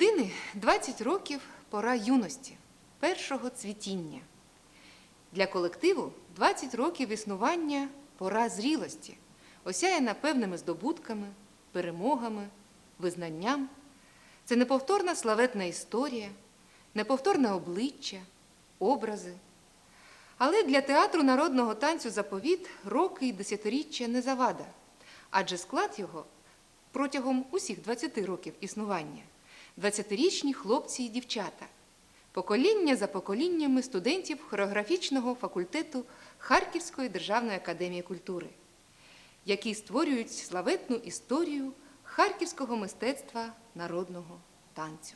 Людини 20 років пора юності, першого цвітіння. Для колективу 20 років існування пора зрілості, осяяна певними здобутками, перемогами, визнанням. Це неповторна славетна історія, неповторне обличчя, образи. Але для театру народного танцю заповіт роки й десятиріччя не завада, адже склад його протягом усіх 20 років існування 20-річні хлопці і дівчата, покоління за поколіннями студентів хореографічного факультету Харківської державної академії культури, які створюють славетну історію харківського мистецтва народного танцю.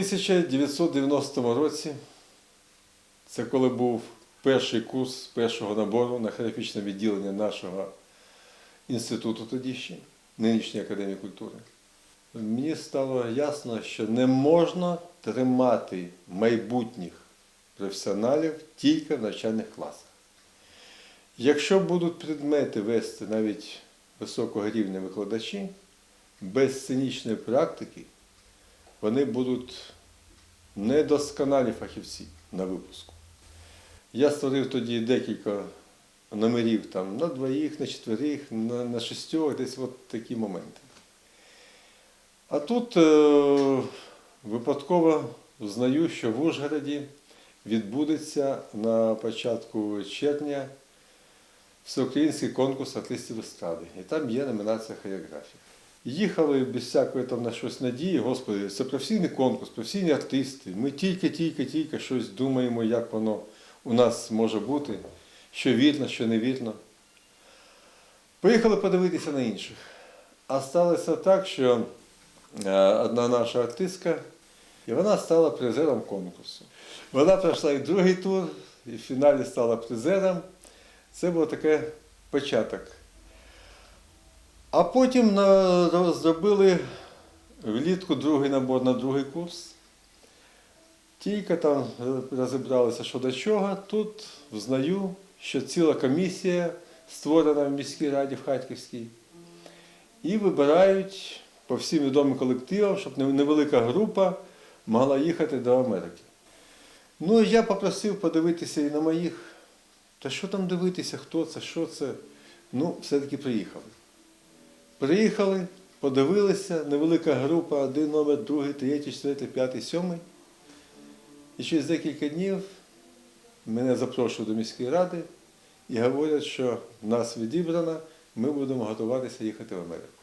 1990 році, це коли був перший курс першого набору на хореографічне відділення нашого інституту тоді ще, нинішньої академії культури, мені стало ясно, що не можна тримати майбутніх професіоналів тільки в навчальних класах. Якщо будуть предмети вести навіть високого рівня викладачі, без сценічної практики вони будуть недосконалі фахівці на випуску. Я створив тоді декілька номерів там, на двоїх, на чотирих, на, на шістьох, десь от такі моменти. А тут е, випадково знаю, що в Ужгороді відбудеться на початку червня всеукраїнський конкурс артистів естради. І там є номінація хореографії. Їхали без всякої там на щось надії, Господи, це професійний конкурс, професійні артисти. Ми тільки-тільки-тільки щось думаємо, як воно у нас може бути, що вірно, що невірно. Поїхали подивитися на інших. А сталося так, що е, одна наша артистка, і вона стала призером конкурсу. Вона пройшла і другий тур, і в фіналі стала призером. Це був такий початок. А потім зробили влітку другий набор на другий курс. Тільки там розібралися, що до чого. Тут взнаю, що ціла комісія створена в міській раді в Харківській. І вибирають по всім відомим колективам, щоб невелика група могла їхати до Америки. Ну, я попросив подивитися і на моїх. Та що там дивитися, хто це, що це? Ну, все-таки приїхали. Приїхали, подивилися, невелика група, один номер, другий, третій, четвертий, п'ятий, сьомий. І через декілька днів мене запрошують до міської ради і говорять, що нас відібрано, ми будемо готуватися їхати в Америку.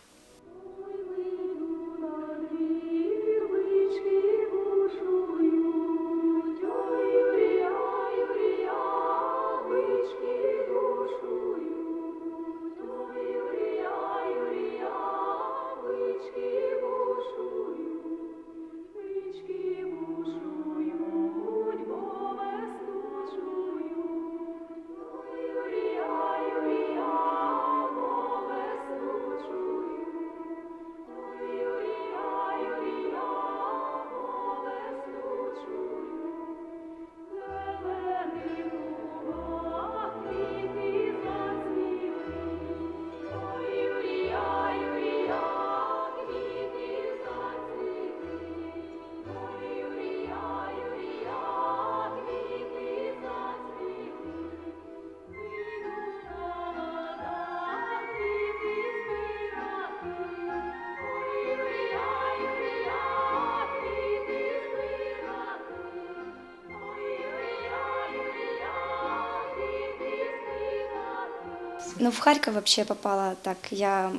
Ну, в Харьков вообще попала так. Я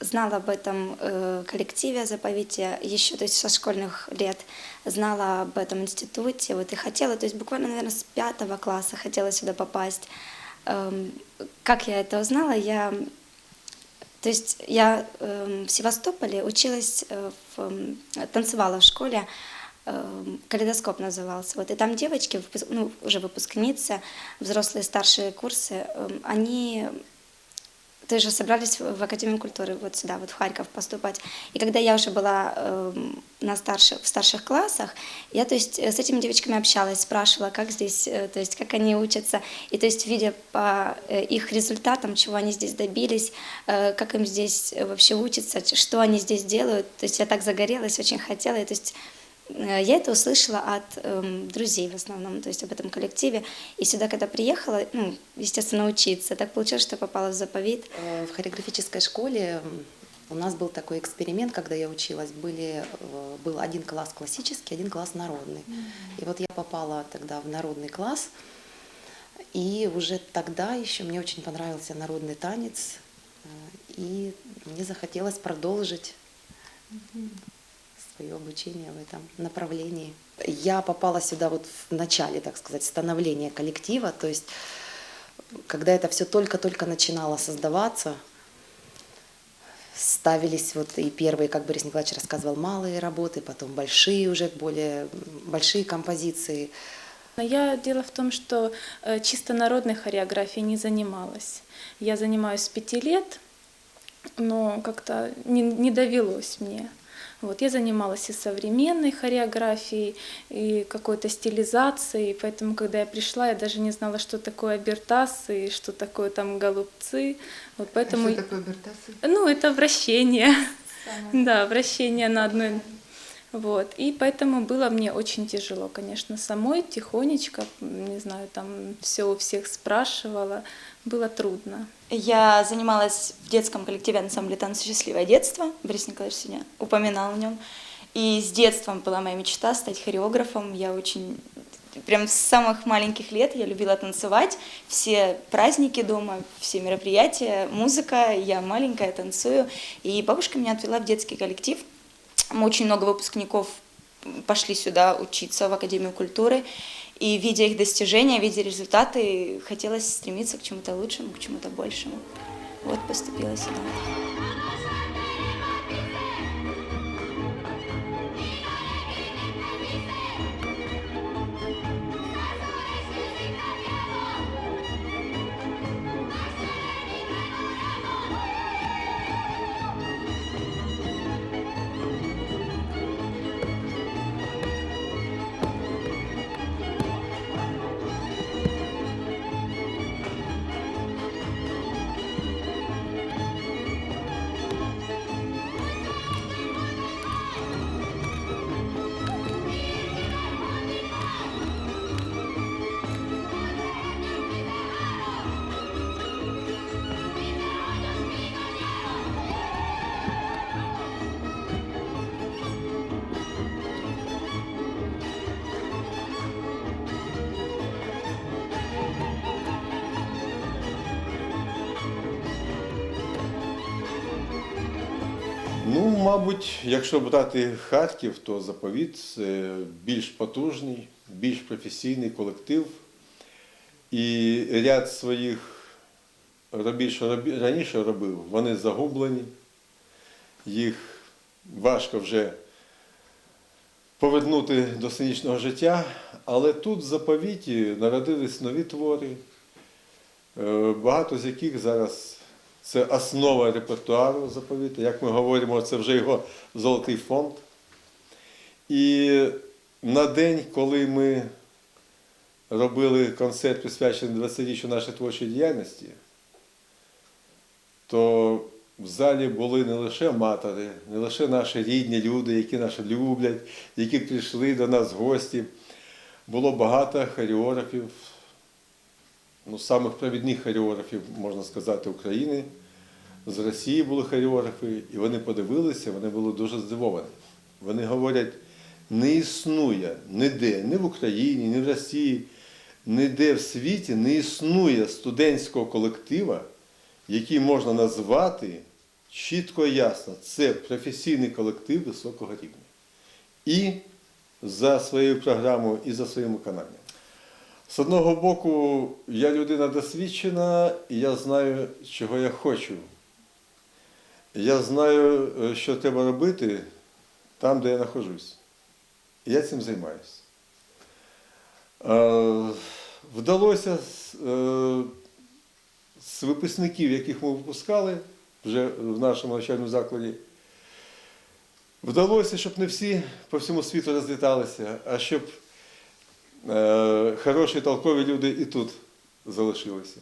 знала об этом э, коллективе заповите еще, то есть со школьных лет, знала об этом институте, вот и хотела, то есть буквально, наверное, с пятого класса хотела сюда попасть. Эм, как я это узнала? Я, то есть я эм, в Севастополе училась, э, в, танцевала в школе, калейдоскоп назывался. Вот, и там девочки, ну, уже выпускницы, взрослые старшие курсы, эм, они тоже собрались в Академию культуры вот сюда, вот в Харьков поступать. И когда я уже была эм, на старших, в старших классах, я, то есть, э, с этими девочками общалась, спрашивала, как здесь, э, то есть, как они учатся. И, то есть, видя по э, их результатам, чего они здесь добились, э, как им здесь вообще учатся, что они здесь делают, то есть, я так загорелась, очень хотела. И, то есть, Я это услышала от эм, друзей в основном, то есть об этом коллективе. И сюда, когда приехала, ну, естественно, учиться. Так получилось, что попала в заповедь. Э, В хореографической школе у нас был такой эксперимент, когда я училась. Были, э, был один класс классический, один класс народный. И вот я попала тогда в народный класс. И уже тогда еще мне очень понравился народный танец. э, И мне захотелось продолжить свое обучение в этом направлении. Я попала сюда вот в начале, так сказать, становления коллектива, то есть когда это все только-только начинало создаваться, ставились вот и первые, как Борис Николаевич рассказывал, малые работы, потом большие уже, более большие композиции. Но Я дело в том, что э, чисто народной хореографией не занималась. Я занимаюсь с пяти лет, но как-то не, не довелось мне. Вот, я занималась и современной хореографией, и какой-то стилизацией, поэтому, когда я пришла, я даже не знала, что такое абертасы, и что такое там голубцы. Вот поэтому... А что такое бертасы? Ну, это вращение. Да, вращение на одной. Вот. И поэтому было мне очень тяжело, конечно, самой, тихонечко, не знаю, там все у всех спрашивала. Было трудно. Я занималась в детском коллективе ансамбля «Танцы счастливое детство». Борис Николаевич сегодня упоминал о нем. И с детства была моя мечта стать хореографом. Я очень... Прям с самых маленьких лет я любила танцевать. Все праздники дома, все мероприятия, музыка. Я маленькая, танцую. И бабушка меня отвела в детский коллектив. Очень много выпускников пошли сюда учиться в Академию культуры. И видя их достижения, видя результаты, хотелось стремиться к чему-то лучшему, к чему-то большему. Вот поступила сюда. Мабуть, якщо брати Харків, то заповіт це більш потужний, більш професійний колектив. І ряд своїх робіт, що раніше робив, вони загублені. Їх важко вже повернути до сценічного життя. Але тут в заповіті народились нові твори, е, багато з яких зараз це основа репертуару заповіту. Як ми говоримо, це вже його золотий фонд. І на день, коли ми робили концерт, присвячений 20-річчю нашої творчої діяльності, то в залі були не лише аматори, не лише наші рідні люди, які нас люблять, які прийшли до нас в гості. Було багато хореографів, ну, самих провідних хореографів, можна сказати, України. З Росії були хореографи, і вони подивилися, вони були дуже здивовані. Вони говорять, не існує ніде, ні в Україні, ні в Росії, ніде в світі не існує студентського колектива, який можна назвати чітко і ясно, це професійний колектив високого рівня. І за своєю програмою, і за своїм виконанням. З одного боку, я людина досвідчена, і я знаю, чого я хочу. Я знаю, е, що треба робити там, де я знаходжусь. Я цим займаюся. Е, Вдалося з, е, випускників, яких ми випускали вже в нашому навчальному закладі, вдалося, щоб не всі по всьому світу розліталися, а щоб хороші толкові люди і тут залишилися.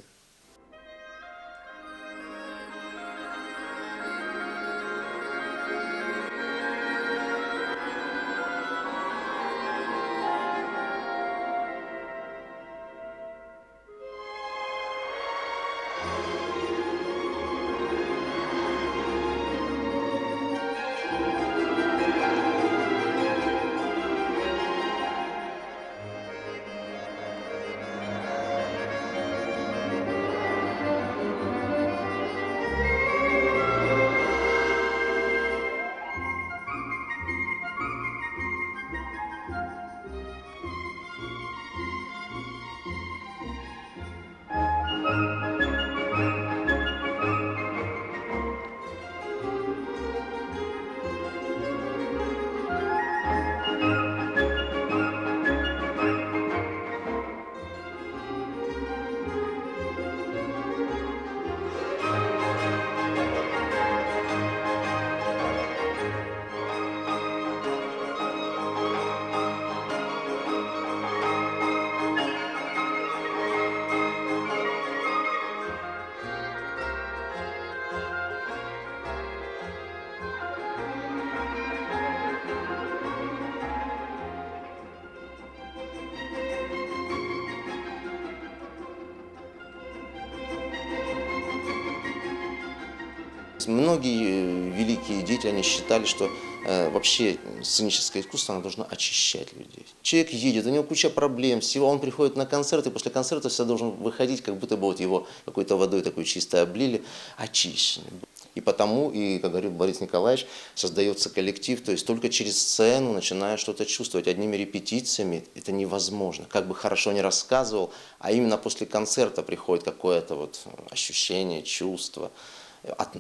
Многие э, великие деятели, они считали, что э, вообще сценическое искусство оно должно очищать людей. Человек едет, у него куча проблем, всего, он приходит на концерт, и после концерта всегда должен выходить, как будто бы вот его какой-то водой такой чистой облили, очищенный. И потому, и, как говорил Борис Николаевич, создается коллектив, то есть только через сцену начиная что-то чувствовать. Одними репетициями это невозможно. Как бы хорошо не рассказывал, а именно после концерта приходит какое-то вот ощущение, чувство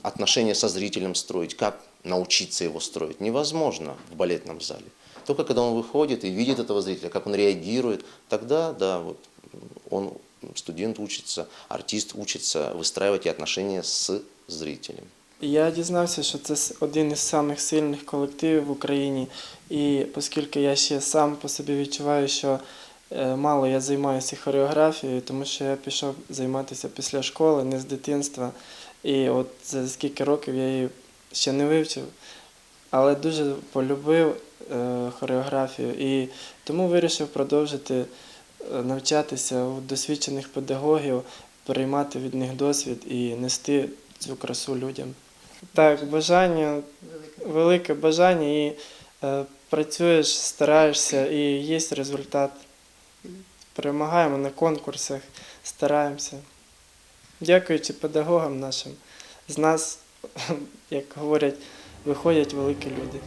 отношения со зрителем строить, как научиться его строить, невозможно в балетном зале. Только когда он выходит и видит этого зрителя, как он реагирует, тогда, да, вот он, студент учится, артист учится выстраивать и отношения с зрителем. Я дізнався, що це с- один із самих сильних колективів в Україні. І оскільки я ще сам по собі відчуваю, що е, мало я займаюся хореографією, тому що я пішов займатися після школи, не з дитинства. І от за скільки років я її ще не вивчив, але дуже полюбив е, хореографію і тому вирішив продовжити е, навчатися у досвідчених педагогів, переймати від них досвід і нести цю красу людям. Так, бажання, велике бажання, і е, працюєш, стараєшся, і є результат. Перемагаємо на конкурсах, стараємося. Дякуючи педагогам нашим, з нас, як говорять, виходять великі люди.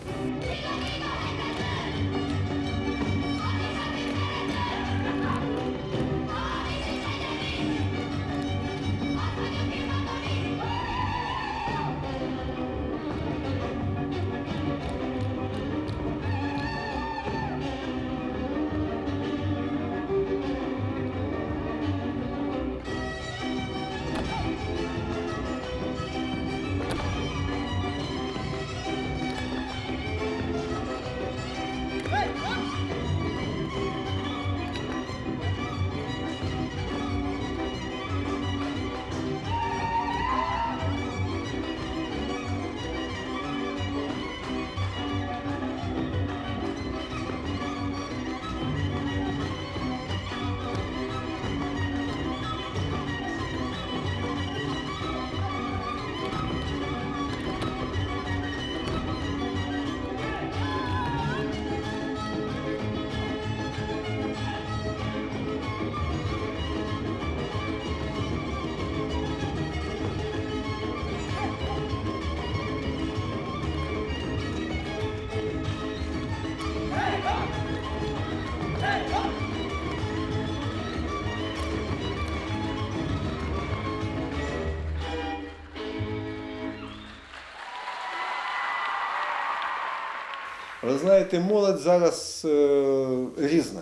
Ви знаєте, молодь зараз е, різна.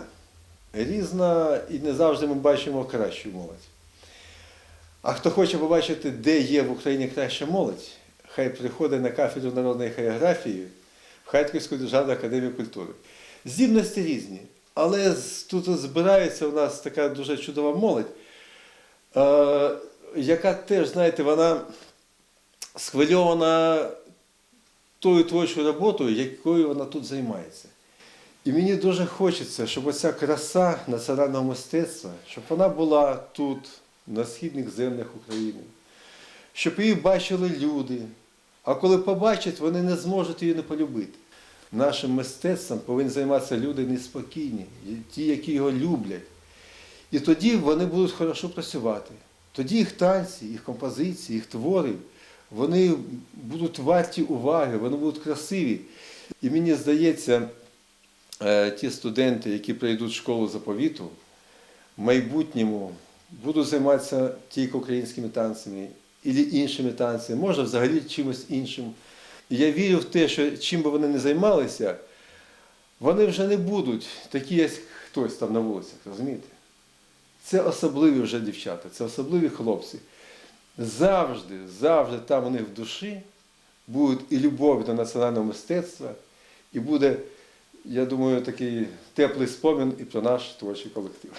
Різна і не завжди ми бачимо кращу молодь. А хто хоче побачити, де є в Україні краща молодь, хай приходить на кафедру народної хореографії в Харківську державну академію культури. Здібності різні, але тут збирається у нас така дуже чудова молодь, е, яка теж, знаєте, вона схвильована тою творчою роботою, якою вона тут займається. І мені дуже хочеться, щоб оця краса національного мистецтва, щоб вона була тут, на східних землях України, щоб її бачили люди. А коли побачать, вони не зможуть її не полюбити. Нашим мистецтвом повинні займатися люди неспокійні, ті, які його люблять. І тоді вони будуть хорошо працювати. Тоді їх танці, їх композиції, їх твори, вони будуть варті уваги, вони будуть красиві. І мені здається, е, ті студенти, які прийдуть в школу заповіту, в майбутньому будуть займатися тільки українськими танцями і іншими танцями, може взагалі чимось іншим. І я вірю в те, що чим би вони не займалися, вони вже не будуть такі, як хтось там на вулицях, розумієте? Це особливі вже дівчата, це особливі хлопці. Завжди, завжди там у них в душі буде і любов до національного мистецтва, і буде, я думаю, такий теплий спомін і про наш творчий колектив.